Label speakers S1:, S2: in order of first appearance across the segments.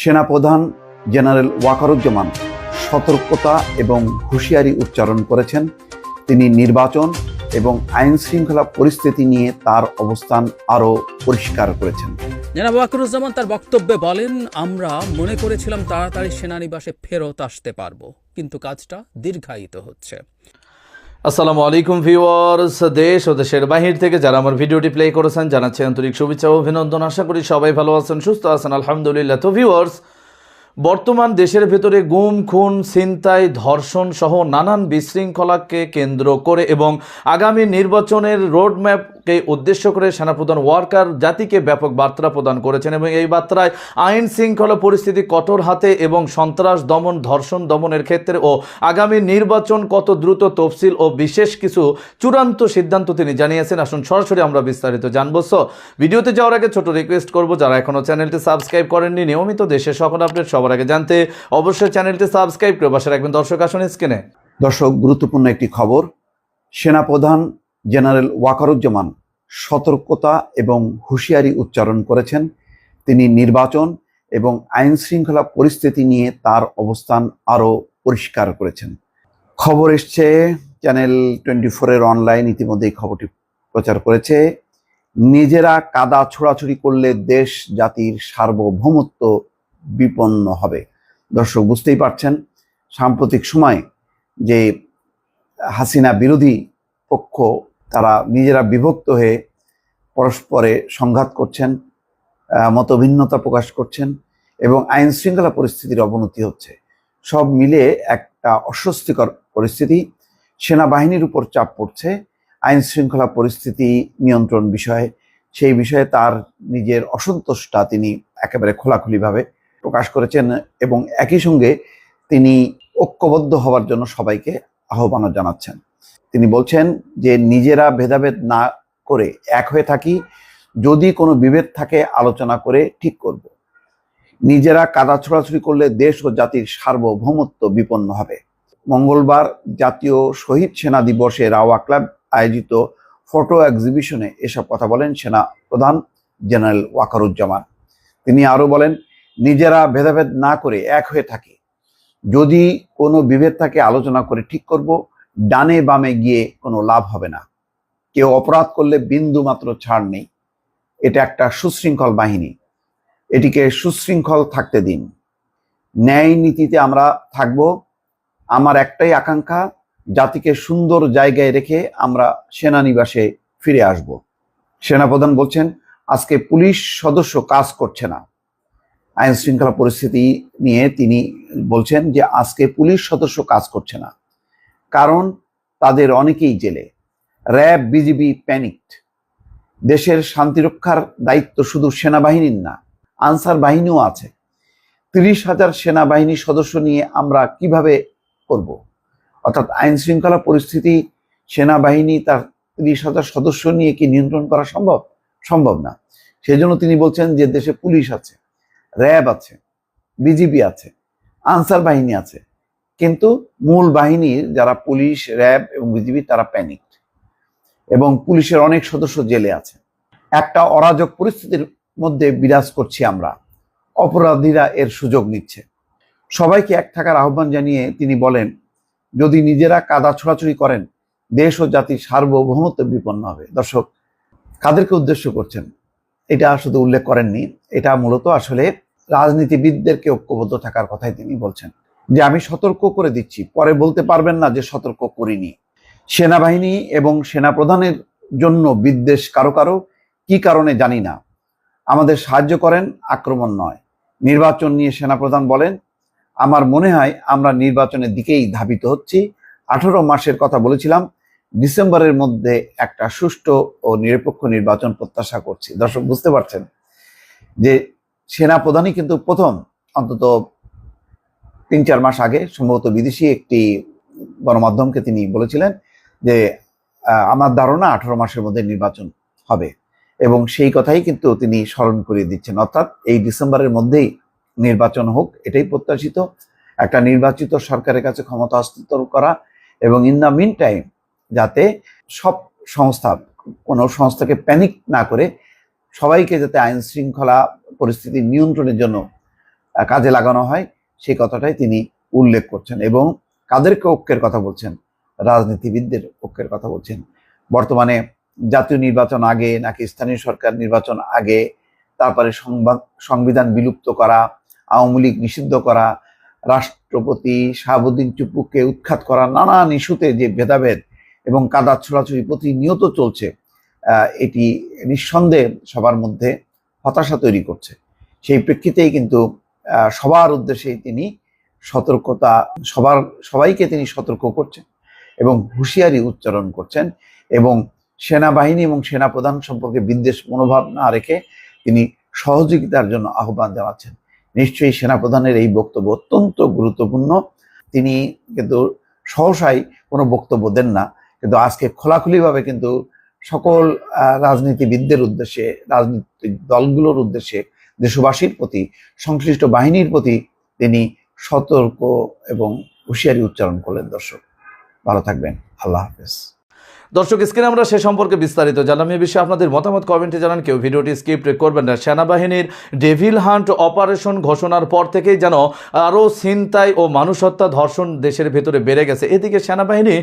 S1: সেনাপ্রধান জেনারেল ওয়াকারুজ্জামান সতর্কতা এবং হুঁশিয়ারি উচ্চারণ করেছেন। তিনি নির্বাচন এবং আইন শৃঙ্খলা পরিস্থিতি নিয়ে তার অবস্থান আরও পরিষ্কার করেছেন।
S2: জনাব ওয়াকরুজ্জামান তার বক্তব্যে বলেন, আমরা মনে করেছিলাম তাড়াতাড়ি সেনানিবাসে ফেরত আসতে পারব, কিন্তু কাজটা দীর্ঘায়িত হচ্ছে।
S3: আসসালামু আলাইকুম ভিউয়ার্স, দেশ ও দেশের বাহির থেকে যারা আমার ভিডিওটি প্লে করেছেন জানাচ্ছি আন্তরিক শুভেচ্ছা ও অভিনন্দন। আশা করি সবাই ভালো আছেন, সুস্থ আছেন, আলহামদুলিল্লাহ। তো ভিউয়ার্স, বর্তমান দেশের ভেতরে গুম, খুন, ছিনতাই ধর্ষণ সহ নানান বিশৃঙ্খলাকে কেন্দ্র করে এবং আগামী নির্বাচনের রোডম্যাপকে উদ্দেশ্য করে সেনাপ্রধান ওয়ার্কার জাতিকে ব্যাপক বার্তা প্রদান করেছেন এবং এই বার্তায় আইন শৃঙ্খলা পরিস্থিতি কঠোর হাতে এবং সন্ত্রাস দমন, ধর্ষণ দমনের ক্ষেত্রে ও আগামী নির্বাচন কত দ্রুত তফসিল ও বিশেষ কিছু চূড়ান্ত সিদ্ধান্ত তিনি জানিয়েছেন। আসুন সরাসরি আমরা বিস্তারিত জানব। সো ভিডিওতে যাওয়ার আগে ছোট রিকোয়েস্ট করব, যারা এখনও চ্যানেলটি সাবস্ক্রাইব করেননি, নিয়মিত দেশের সকল আপডেট সবার আগে জানতে অবশ্যই চ্যানেলটি সাবস্ক্রাইব করে পাশে রাখবেন। দর্শক, আসুন স্ক্রিনে
S1: দর্শক, গুরুত্বপূর্ণ একটি খবর, সেনাপ্রধান জেনারেল ওয়াকারুজ্জামান সতর্কতা এবং হুঁশিয়ারি উচ্চারণ করেছেন। তিনি নির্বাচন এবং আইন শৃঙ্খলা পরিস্থিতি নিয়ে তার অবস্থান আরও পরিষ্কার করেছেন। খবর এসছে, চ্যানেল টোয়েন্টি ফোরের অনলাইন ইতিমধ্যে এই খবরটি প্রচার করেছে। নিজেরা কাদা ছোড়াছুড়ি করলে দেশ জাতির সার্বভৌমত্ব বিপন্ন হবে। দর্শক বুঝতেই পারছেন, সাম্প্রতিক সময় যে হাসিনা বিরোধী পক্ষ তারা নিজেরা বিভক্ত হয়ে পরস্পরে সংঘাত করছেন মতভিন্নতা প্রকাশ করছেন এবং আইন শৃঙ্খলা পরিস্থিতির অবনতি হচ্ছে। সব মিলে একটা অস্বস্তিকর পরিস্থিতি। সেনাবাহিনীর উপর চাপ পড়ছে। আইন শৃঙ্খলা পরিস্থিতি নিয়ন্ত্রণ বিষয়ে, সেই বিষয়ে তার নিজের অসন্তোষটা তিনি একেবারে খোলাখুলিভাবে প্রকাশ করেছেন এবং একই সঙ্গে তিনি ঐক্যবদ্ধ হওয়ার জন্য সবাইকে আহ্বানও জানাচ্ছেন। তিনি বলছেন যে নিজেরা ভেদাভেদ না করে এক হয়ে থাকি, যদি কোনো বিভেদ থাকে আলোচনা করে ঠিক করব। নিজেরা কাদা ছোড়াছুড়ি করলে দেশ ও জাতির সার্বভৌমত্ব বিপন্ন হবে। মঙ্গলবার জাতীয় শহীদ সেনা দিবসে রাওয়া ক্লাব আয়োজিত ফটো এক্সিবিশনে এসব কথা বলেন সেনা প্রধান জেনারেল ওয়াকারুজ্জামান। তিনি আরও বলেন, নিজেরা ভেদাভেদ না করে এক হয়ে থাকি। যদি কোনো বিভেদ থাকে আলোচনা করে ঠিক করব ডানে বামে গিয়ে কোনো লাভ হবে না। কেউ অপরাধ করলে বিন্দু মাত্র ছাড় নেই। এটা একটা সুশৃঙ্খল বাহিনী। এটিকে সুশৃঙ্খল থাকতে দিন। ন্যায় নীতিতে আমরা থাকব। আমার একটাই আকাঙ্ক্ষা, জাতিকে সুন্দর জায়গায় রেখে আমরা সেনানিবাসে ফিরে আসব। সেনাপ্রধান বলছেন, আজকে পুলিশ সদস্য কাজ করছে না। আইন শৃঙ্খলা পরিস্থিতি নিয়ে তিনি বলছেন যে, আজকে পুলিশ সদস্য কাজ করছে না। কারণ তাদের অনেকেই জেলে। র্যাব, বিজিবি, প্যানিকড। দেশের শান্তিরক্ষার দায়িত্ব শুধু সেনাবাহিনীর না, আনসার বাহিনীও আছে। তিরিশ হাজার সেনাবাহিনী সদস্য নিয়ে আমরা কীভাবে করব? অর্থাৎ আইন শৃঙ্খলা পরিস্থিতি, সেনাবাহিনী তার তিরিশ হাজার সদস্য নিয়ে কি নিয়ন্ত্রণ করা সম্ভব? সম্ভব না। সেজন্য তিনি বলছেন যে দেশে পুলিশ আছে, র্যাব আছে, বিজিবি আছে, আনসার বাহিনী আছে। কিন্তু মূল বাহিনীর যারা পুলিশ, র্যাব এবং বিজিবি, তারা প্যানিক এবং পুলিশের অনেক সদস্য জেলে আছে। একটা অরাজক পরিস্থিতির মধ্যে বিরাজ করছি আমরা। অপরাধীরা এর সুযোগ নিচ্ছে। সবাইকে এক থাকার আহ্বান জানিয়ে তিনি বলেন, যদি নিজেরা কাদা ছোড়াছুড়ি করেন, দেশ ও জাতির সার্বভৌমত্ব বিপন্ন হবে। দর্শক, কাদেরকে উদ্দেশ্য করছেন? এটা শুধু উল্লেখ করেননি, এটা মূলত আসলে রাজনীতিবিদদেরকে ঐক্যবদ্ধ থাকার কথাই তিনি বলছেন। যে আমি সতর্ক করে দিচ্ছি। পরে বলতে পারবেন না যে সতর্ক করিনি। সেনাবাহিনী এবং সেনাপ্রধানের জন্য বিদ্বেষ কারও কারও? কি কারণে জানি না। আমাদের সাহায্য করেন, আক্রমণ নয়। নির্বাচন নিয়ে সেনাপ্রধান বলেন, আমার মনে হয় আমরা নির্বাচনের দিকেই ধাবিত হচ্ছি। আঠারো মাসের কথা বলেছিলাম, ডিসেম্বরের মধ্যে একটা সুষ্ঠু ও নিরপেক্ষ নির্বাচন প্রত্যাশা করছি। দর্শক, বুঝতে পারছেন যে সেনাপ্রধানই কিন্তু প্রথম, অন্তত তিন চার মাস আগে সম্ভবত বিদেশি একটি গণমাধ্যমকে তিনি বলেছিলেন যে আমার ধারণা আঠারো মাসের মধ্যে নির্বাচন হবে। এবং সেই কথাই কিন্তু তিনি স্মরণ করিয়ে দিচ্ছেন। অর্থাৎ এই ডিসেম্বরের মধ্যেই নির্বাচন হোক, এটাই প্রত্যাশিত। একটা নির্বাচিত সরকারের কাছে ক্ষমতা হস্তান্তর করা এবং ইন দ্য মিন টাইম যাতে সব সংস্থা, কোনো সংস্থাকে প্যানিক না করে সবাইকে যাতে আইন শৃঙ্খলা পরিস্থিতি নিয়ন্ত্রণের জন্য কাজে লাগানো হয়। সেই কথাটাই তিনি উল্লেখ করছেন এবং কাদেরকে ঐক্যের কথা বলছেন? রাজনীতিবিদদের ঐক্যের কথা বলছেন। বর্তমানে জাতীয় নির্বাচন আগে নাকি স্থানীয় সরকার নির্বাচন আগে? তারপরে সংবাদ, সংবিধান বিলুপ্ত করা, আওয়ামী লীগ নিষিদ্ধ করা, রাষ্ট্রপতি শাহাবুদ্দিন চুপ্পুকে উৎখাত করা, নানান ইস্যুতে যে ভেদাভেদ এবং কাদা ছোড়াছুড়ি প্রতিনিয়ত চলছে এটি নিঃসন্দেহে সবার মধ্যে হতাশা তৈরি করছে। সেই প্রেক্ষিতেই কিন্তু সবার উদ্দেশ্যেই তিনি সতর্কতা, সবার, সবাইকে তিনি সতর্ক করছেন এবং হুঁশিয়ারি উচ্চারণ করছেন এবং সেনাবাহিনী এবং সেনাপ্রধান সম্পর্কে বিদ্বেষ মনোভাব না রেখে তিনি সহযোগিতার জন্য আহ্বান জানাচ্ছেন। নিশ্চয়ই সেনাপ্রধানের এই বক্তব্য অত্যন্ত গুরুত্বপূর্ণ। তিনি কিন্তু সহসাই কোনো বক্তব্য দেন না, কিন্তু আজকে খোলাখুলিভাবে কিন্তু সকল রাজনীতিবিদদের উদ্দেশ্যে, রাজনৈতিক দলগুলোর উদ্দেশ্যে দেশবাসীর প্রতি, সংশ্লিষ্ট বাহিনীর প্রতি তিনি সতর্ক এবং হুঁশিয়ারি উচ্চারণ করলেন, দর্শক। ভালো থাকবেন। আল্লাহ হাফেজ।
S3: দর্শক, স্ক্রিনে আমরা সে সম্পর্কে বিস্তারিত জানলাম। এ বিষয়ে আপনাদের মতামত, কমেন্টে জানান। কেউ ভিডিওটি স্কিপ করবেন না। সেনাবাহিনীর ডেভিল হান্ট অপারেশন ঘোষণার পর থেকেই যেন আরও ছিনতাই ও মানুষ হত্যা ধর্ষণ দেশের ভেতরে বেড়ে গেছে। এদিকে সেনাবাহিনী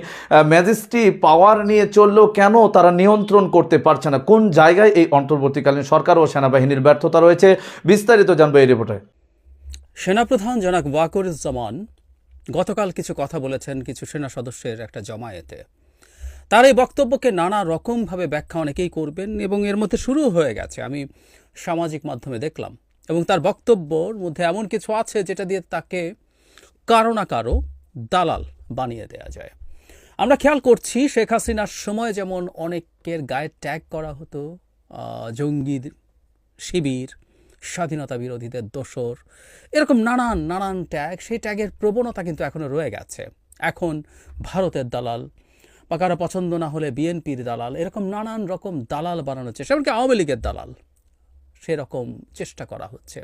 S3: ম্যাজিস্ট্রি পাওয়ার নিয়ে চললেও কেন তারা নিয়ন্ত্রণ করতে পারছে না? কোন জায়গায় এই অন্তর্বর্তীকালীন সরকার ও সেনাবাহিনীর ব্যর্থতা রয়েছে? বিস্তারিত জানব এই রিপোর্টে।
S2: সেনাপ্রধান জনাক ওয়াকরুজ্জামান গতকাল কিছু কথা বলেছেন কিছু সেনা সদস্যের একটা জমায়েতে। তার এই বক্তব্যকে নানা রকমভাবে ব্যাখ্যা অনেকেই করবেন এবং এর মধ্যে শুরু হয়ে গেছে। আমি সামাজিক মাধ্যমে দেখলাম এবং তার বক্তব্যর মধ্যে এমন কিছু আছে যেটা দিয়ে তাকে কারও না কারও দালাল বানিয়ে দেয়া যায়। আমরা খেয়াল করছি শেখ হাসিনার সময় যেমন অনেকের গায়ে ট্যাগ করা হতো জঙ্গি শিবির, স্বাধীনতা বিরোধীদের দোসর এরকম নানান নানান ট্যাগ, সেই ট্যাগের প্রবণতা কিন্তু এখনও রয়ে গেছে। এখন ভারতের দালাল বা কারও পছন্দ না হলে বিএনপির দালাল, এরকম নানান রকম দালাল বানানোর চেষ্টা, এমনকি আওয়ামী লীগের দালাল, সেরকম চেষ্টা করা হচ্ছে।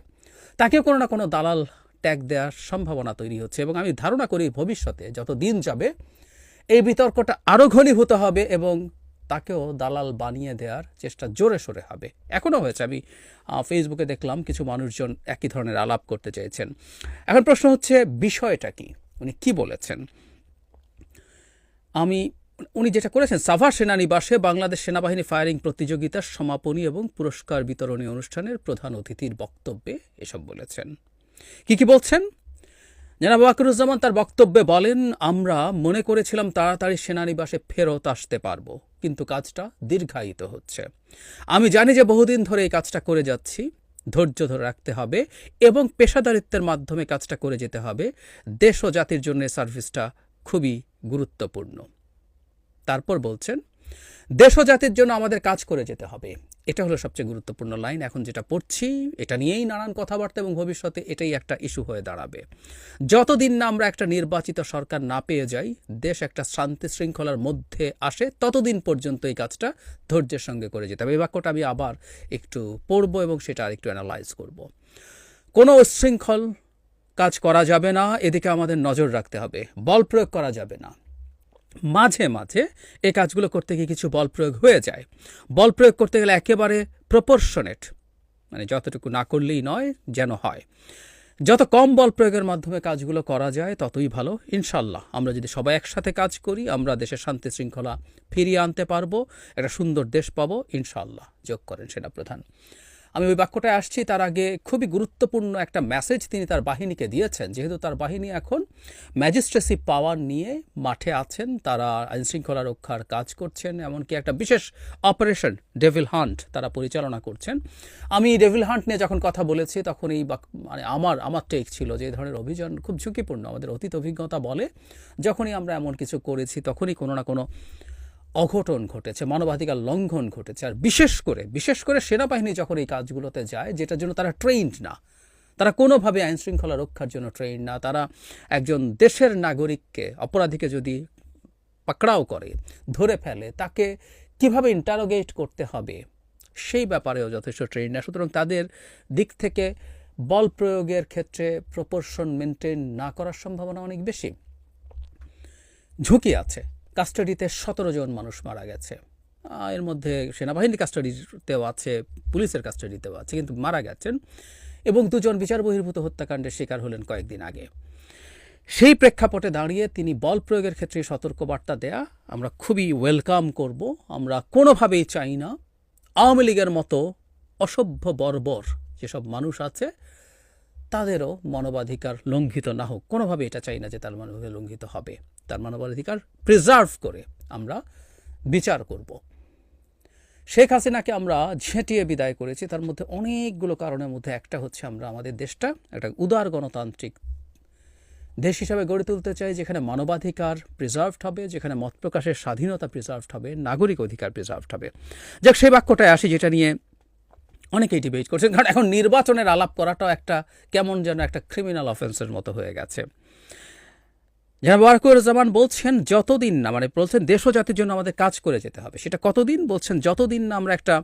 S2: তাকেও কোনো না কোনো দালাল ট্যাগ দেওয়ার সম্ভাবনা তৈরি হচ্ছে এবং আমি ধারণা করি ভবিষ্যতে যত দিন যাবে, এই বিতর্কটা আরও ঘনীভূত হবে এবং তাকেও দালাল বানিয়ে দেওয়ার চেষ্টা জোরে সোরে হবে। এখনও হয়েছে, আমি ফেসবুকে দেখলাম কিছু মানুষজন একই ধরনের আলাপ করতে চেয়েছেন। এখন প্রশ্ন হচ্ছে, বিষয়টা কি? উনি কি বলেছেন? আমি উনি যেটা করেছেন সাভার সেনানিবাসে বাংলাদেশ সেনাবাহিনী ফায়ারিং প্রতিযোগিতার সমাপনী এবং পুরস্কার বিতরণী অনুষ্ঠানের প্রধান অতিথির বক্তব্যে এসব বলেছেন। কি কি বলছেন? জনাব ওয়াকিরুজ্জামান তার বক্তব্যে বলেন, আমরা মনে করেছিলাম তাড়াতাড়ি সেনানিবাসে ফেরত আসতে পারব, কিন্তু কাজটা দীর্ঘায়িত হচ্ছে। আমি জানি যে বহুদিন ধরে এই কাজটা করে যাচ্ছি, ধৈর্য ধরে রাখতে হবে এবং পেশাদারিত্বের মাধ্যমে কাজটা করে যেতে হবে। দেশ ও জাতির জন্য সার্ভিসটা খুবই গুরুত্বপূর্ণ। তারপর বলছেন, দেশ জাতির জন্য আমাদের কাজ করে যেতে হবে। এটা হলো সবচেয়ে গুরুত্বপূর্ণ লাইন। এখন যেটা পড়ছি, এটা নিয়েই নানান কথাবার্তা এবং ভবিষ্যতে এটাই একটা ইস্যু হয়ে দাঁড়াবে। যতদিন না আমরা একটা নির্বাচিত সরকার না পেয়ে যাই, দেশ একটা শান্তি শৃঙ্খলার মধ্যে আসে, ততদিন পর্যন্ত এই কাজটা ধৈর্যের সঙ্গে করে যেতে হবে। এই বাক্যটা আমি আবার একটু পড়ব এবং সেটা আর একটু অ্যানালাইজ করব। কোনো উচ্ছৃঙ্খল কাজ করা যাবে না, এদিকে আমাদের নজর রাখতে হবে। বল প্রয়োগ করা যাবে না। মাঝে মাঝে এই কাজগুলো করতে গিয়ে কিছু বল প্রয়োগ হয়ে যায়। বল প্রয়োগ করতে গেলে একেবারে প্রপোর্শনেট মানে যতটুকু না করলেই নয়, যেন হয়। যত কম বল প্রয়োগের মাধ্যমে কাজগুলো করা যায়, ততই ভালো। ইনশাল্লাহ আমরা যদি সবাই একসাথে কাজ করি, আমরা দেশের শান্তি শৃঙ্খলা ফিরিয়ে আনতে পারব, একটা সুন্দর দেশ পাবো ইনশাল্লাহ যোগ করেন সেনাপ্রধান। আমি ওই বাক্যটায় আসছি, তার আগে খুবই গুরুত্বপূর্ণ একটা মেসেজ তিনি তার বাহিনীকে দিয়েছেন। যেহেতু তার বাহিনী এখন ম্যাজিস্ট্রেসি পাওয়ার নিয়ে মাঠে আছেন, তারা আইনশৃঙ্খলা রক্ষার কাজ করছেন, এমনকি একটা বিশেষ অপারেশন ডেভিল হান্ট তারা পরিচালনা করছেন। আমি ডেভিল হান্ট নিয়ে যখন কথা বলেছি, তখন এই মানে আমার আমার টেক ছিল যে ধরনের অভিযান খুব ঝুঁকিপূর্ণ। আমাদের অতীত অভিজ্ঞতা বলে, যখনই আমরা এমন কিছু করেছি, তখনই কোনো না কোনো অঘটন ঘটেছে, মানবাধিকার লঙ্ঘন ঘটেছে। আর বিশেষ করে বিশেষ করে সেনাবাহিনী যখন এই কাজগুলোতে যায়, যেটার জন্য তারা ট্রেন্ড না, তারা কোনোভাবে আইন শৃঙ্খলা রক্ষার জন্য ট্রেন না, তারা একজন দেশের নাগরিককে, অপরাধীকে যদি পাকড়াও করে, ধরে ফেলে, তাকে কীভাবে ইন্টারোগেট করতে হবে, সেই ব্যাপারেও যথেষ্ট ট্রেন না। সুতরাং তাদের দিক থেকে বল প্রয়োগের ক্ষেত্রে প্রপোর্শন মেনটেন না করার সম্ভাবনা অনেক বেশি। ঝুঁকি আছে। কাস্টাডিতে সতেরো জন মানুষ মারা গেছে। এর মধ্যে সেনাবাহিনীর কাস্টাডিতেও আছে, পুলিশের কাস্টাডিতেও আছে, কিন্তু মারা গেছেন এবং দুজন বিচার বহির্ভূত হত্যাকাণ্ডের শিকার হলেন কয়েকদিন আগে। সেই প্রেক্ষাপটে দাঁড়িয়ে তিনি বল প্রয়োগের ক্ষেত্রে সতর্কবার্তা দেয়া আমরা খুবই ওয়েলকাম করব। আমরা কোনোভাবেই চাই না। আওয়ামী লীগের মতো অসভ্য বর্বর যেসব মানুষ আছে, তাদেরও মানবাধিকার লঙ্ঘিত না হোক। কোনোভাবে এটা চাই না যে তার মানবাধিকার লঙ্ঘিত হবে। তার মানবাধিকার প্রিজার্ভ করে আমরা বিচার করব। শেখ হাসিনাকে আমরা ঝেঁটিয়ে বিদায় করেছি। তার মধ্যে অনেকগুলো কারণের মধ্যে একটা হচ্ছে আমরা আমাদের দেশটা, একটা উদার গণতান্ত্রিক দেশ হিসাবে গড়ে তুলতে চাই, যেখানে মানবাধিকার প্রিজার্ভড হবে, যেখানে মত প্রকাশের স্বাধীনতা প্রিজার্ভড হবে, নাগরিক অধিকার প্রিজার্ভড হবে। যাক, সেই বাক্যটায় আসি, যেটা নিয়ে অনেকেই ডিবেট করছেন। কারণ এখন নির্বাচনের আলাপ করাটাও একটা কেমন যেন একটা ক্রিমিনাল অফেন্সের মতো হয়ে গেছে। জনাব ওয়ারকুরুজ্জামান বলছেন, যতদিন না মানে বলছেন, দেশ ও জাতির জন্য আমাদের কাজ করে যেতে হবে। সেটা কতদিন? বলছেন, যতদিন না আমরা একটা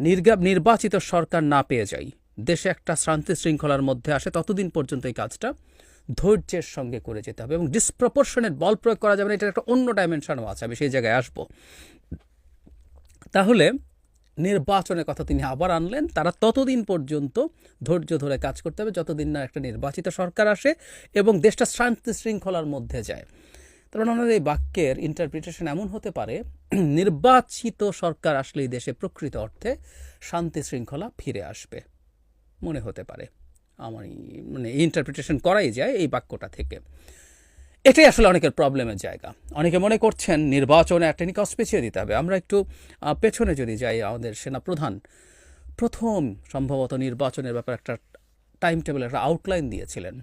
S2: নির্গা, নির্বাচিত সরকার না পেয়ে যাই, দেশে একটা শান্তি শৃঙ্খলার মধ্যে আসে, ততদিন পর্যন্ত এই কাজটা ধৈর্যের সঙ্গে করে যেতে হবে এবং ডিসপ্রপোর্শনেট বল প্রয়োগ করা যাবে না, এটার একটা অন্য ডাইমেনশনও আছে, আমি সেই জায়গায় আসব। তাহলে নির্বাচনের কথা তিনি আবার আনলেন। তারা ততদিন পর্যন্ত ধৈর্য ধরে কাজ করতে হবে, যতদিন না একটা নির্বাচিত সরকার আসে এবং দেশটা শান্তি শৃঙ্খলার মধ্যে যায়। মানে ওনার এই বাক্যের ইন্টারপ্রিটেশন এমন হতে পারে, নির্বাচিত সরকার আসলেই দেশে প্রকৃত অর্থে শান্তি শৃঙ্খলা ফিরে আসবে। মনে হতে পারে। আমার মানে ইন্টারপ্রিটেশন করাই যায় এই বাক্যটা থেকে। এটাই আসলে অনেকের প্রবলেমের জায়গা। অনেকে মনে করছেন নির্বাচনে একটা নিকস পেছিয়ে দিতে হবে। আমরা একটু পেছনে যদি যাই, আমাদের সেনাপ্রধান প্রথম সম্ভবত নির্বাচনের ব্যাপারে একটা টাইম টেবিল একটা আউটলাইন দিয়েছিলেন।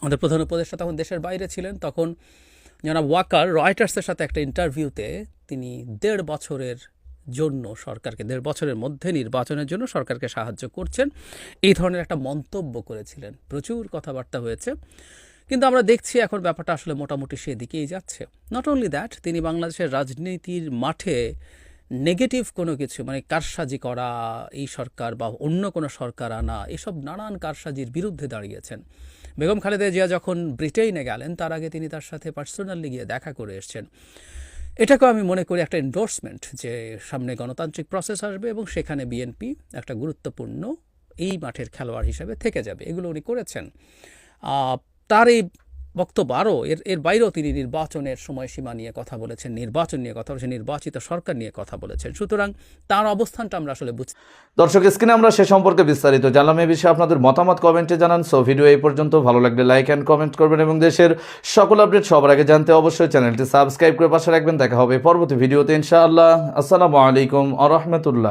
S2: আমাদের প্রধান উপদেষ্টা তখন দেশের বাইরে ছিলেন। তখন জনাব ওয়াকার রয়টার্সের সাথে একটা ইন্টারভিউতে তিনি দেড় বছরের জন্য সরকারকে, দেড় বছরের মধ্যে নির্বাচনের জন্য সরকারকে সাহায্য করছেন। এই ধরনের একটা মন্তব্য করেছিলেন। প্রচুর কথাবার্তা হয়েছে। কিন্তু আমরা দেখছি এখন ব্যাপারটা আসলে মোটামুটি সেদিকেই যাচ্ছে। নট অনলি দ্যাট তিনি বাংলাদেশের রাজনীতির মাঠে নেগেটিভ কোনো কিছু মানে কারসাজি করা, এই সরকার বা অন্য কোনো সরকার আনা, এসব নানান কারসাজির বিরুদ্ধে দাঁড়িয়েছেন। বেগম খালেদা জিয়া যখন ব্রিটেনে গেলেন, তার আগে তিনি তার সাথে পার্সোনালি গিয়ে দেখা করে এসেছেন। এটাকেও আমি মনে করি একটা এন্ডোর্সমেন্ট যে সামনে গণতান্ত্রিক প্রসেস আসবে এবং সেখানে বিএনপি একটা গুরুত্বপূর্ণ এই মাঠের খেলোয়াড় হিসেবে থেকে যাবে। এগুলো উনি করেছেন। তার এই বক্তব্য আরও, এর এর বাইরেও তিনি নির্বাচনের সময়সীমা নিয়ে কথা বলেছেন, নির্বাচন নিয়ে কথা বলেছেন, নির্বাচিত সরকার নিয়ে কথা বলেছেন। সুতরাং তার অবস্থানটা আমরা আসলে বুঝতে
S3: দর্শক, স্ক্রিনে আমরা সে সম্পর্কে বিস্তারিত জানলাম। এই বিষয়ে আপনাদের মতামত কমেন্টে জানান। সো, ভিডিও এই পর্যন্ত। ভালো লাগলে লাইক অ্যান্ড কমেন্ট করবেন এবং দেশের সকল আপডেট সবার আগে জানতে অবশ্যই চ্যানেলটি সাবস্ক্রাইব করে পাশে রাখবেন। দেখা হবে পরবর্তী ভিডিওতে ইনশাআল্লাহ। আসসালামু আলাইকুম আ রহমতুল্লাহ।